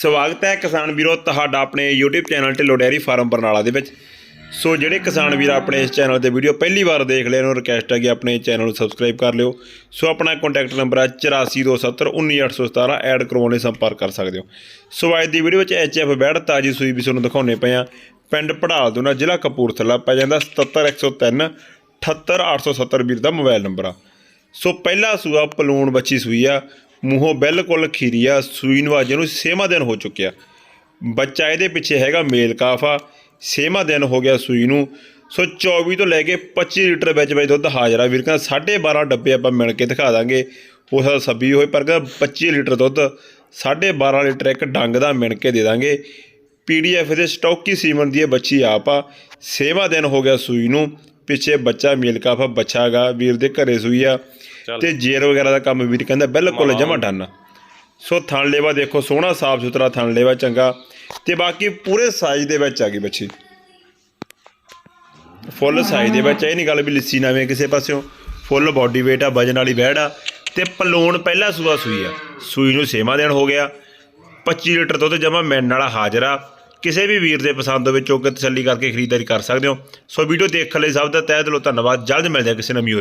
ਸਵਾਗਤ ਹੈ ਕਿਸਾਨ ਵੀਰੋ ਤੁਹਾਡਾ ਆਪਣੇ YouTube channel Dhillon dairy farm Barnala ਦੇ ਵਿੱਚ। ਸੋ ਜਿਹੜੇ ਕਿਸਾਨ ਵੀਰ ਆਪਣੇ ਇਸ ਚੈਨਲ ਤੇ ਵੀਡੀਓ ਪਹਿਲੀ ਵਾਰ ਦੇਖ ਰਹੇ ਉਹਨਾਂ ਨੂੰ ਰਿਕਵੈਸਟ ਹੈ ਕਿ ਆਪਣੇ ਚੈਨਲ ਨੂੰ ਸਬਸਕ੍ਰਾਈਬ ਕਰ ਲਿਓ। ਸੋ ਆਪਣਾ ਕੰਟੈਕਟ ਨੰਬਰ ਹੈ 8427191817 ਐਡ ਕਰਵਾਉਣ ਲਈ ਸੰਪਰਕ ਕਰ ਸਕਦੇ ਹੋ। ਸੋ ਅੱਜ ਦੀ ਵੀਡੀਓ ਵਿੱਚ ਐਚਐਫ ਬੈੜ ਤਾਜੀ ਸੂਈ ਵੀ ਤੁਹਾਨੂੰ ਦਿਖਾਉਣੇ ਪਏ ਆ ਪਿੰਡ ਪੜਾਲ ਦੋਨਾ ਜ਼ਿਲ੍ਹਾ ਕਪੂਰਥਲਾ ਪੈ ਜਾਂਦਾ 77103 78870 ਵੀਰ ਦਾ ਮੋਬਾਈਲ ਨੰਬਰ ਆ। ਸੋ ਪਹਿਲਾ ਸੂਆ ਪਲੂਣ ਬੱਚੀ ਸੂਈ ਆ। ਮੂੰਹੋਂ ਬਿਲਕੁਲ ਖੀਰੀ ਆ ਸੂਈ ਨੂੰ ਅੱਜ ਨੂੰ ਛੇਵਾਂ ਦਿਨ ਹੋ ਚੁੱਕਿਆ। ਬੱਚਾ ਇਹਦੇ ਪਿੱਛੇ ਹੈਗਾ ਮੇਲ ਕਾਫਾ। ਛੇਵਾਂ ਦਿਨ ਹੋ ਗਿਆ ਸੂਈ ਨੂੰ। ਸੋ 24 ਤੋਂ ਲੈ ਕੇ 25 ਲੀਟਰ ਵਿੱਚ ਵਿੱਚ ਦੁੱਧ ਹਾਜ਼ਰ। ਆ ਵੀਰ ਕਹਿੰਦਾ 12.5 ਡੱਬੇ ਆਪਾਂ ਮਿਲ ਕੇ ਦਿਖਾ ਦਾਂਗੇ। ਹੋ ਸਕਦਾ ਸੱਬੀ ਹੋਏ, ਪਰ ਕਹਿੰਦਾ 25 ਲੀਟਰ ਦੁੱਧ 12.5 ਲੀਟਰ ਇੱਕ ਡੰਗ ਦਾ ਮਿਣ ਕੇ ਦੇ ਦਾਂਗੇ। ਪੀਡੀਐਫ ਦੇ ਸਟੌਕੀ ਸੀਮਨ ਦੀ ਇਹ ਬੱਚੀ ਆਪ ਆ। ਛੇਵਾਂ ਦਿਨ ਹੋ ਗਿਆ ਸੂਈ ਨੂੰ। ਪਿੱਛੇ ਬੱਚਾ ਮੇਲ ਕਾਫਾ ਬੱਚਾ ਹੈਗਾ ਵੀਰ ਦੇ ਘਰੇ ਸੂਈ ਆ। ਤੇ ਜੇਰ ਵਗੈਰਾ ਦਾ ਕੰਮ ਵੀਰ ਕਹਿੰਦਾ ਬਿਲਕੁਲ ਜਮਾ ਡਨ। ਸੋ ਥਣ ਲੇਵਾ ਦੇਖੋ ਸੋਹਣਾ ਸਾਫ਼ ਸੁਥਰਾ ਥਣ ਲੇਵਾ ਚੰਗਾ। ਤੇ ਬਾਕੀ ਪੂਰੇ ਸਾਈਜ਼ ਦੇ ਵਿੱਚ ਆ ਗਈ ਬੱਚੀ। ਫੁੱਲ ਸਾਈਜ਼ ਦੇ ਵਿੱਚ ਇਹ ਨਹੀਂ ਗੱਲ ਵੀ ਲਿੱਸੀ ਨਾਵੇਂ ਕਿਸੇ ਪਾਸਿਓਂ। ਫੁੱਲ ਬਾਡੀ weight ਆ ਵਜਨ ਵਾਲੀ ਵਹਿੜ ਆ। ਤੇ ਪਲੂਣ ਪਹਿਲਾ ਸੂਆ ਸੂਈ ਆ। ਸੂਈ ਨੂੰ ਛੇਵਾਂ ਦਿਨ ਹੋ ਗਿਆ। 25 ਲੀਟਰ ਦੁੱਧ ਜਮਾ ਮਿਲਣ ਵਾਲਾ ਹਾਜ਼ਰ ਆ। ਕਿਸੇ ਵੀ ਵੀਰ ਦੇ ਪਸੰਦ ਵਿੱਚ ਚੋਕੇ ਤਸੱਲੀ ਕਰਕੇ ਖਰੀਦਦਾਰੀ ਕਰ ਸਕਦੇ ਹੋ। ਸੋ ਵੀਡੀਓ ਦੇਖਣ ਲਈ ਸਭ ਦਾ ਤਹਿ ਦਿਲੋਂ ਧੰਨਵਾਦ। ਜਲਦ ਮਿਲਦੇ ਹਾਂ ਕਿਸੇ ਨਵੀਂ ਹੋਰ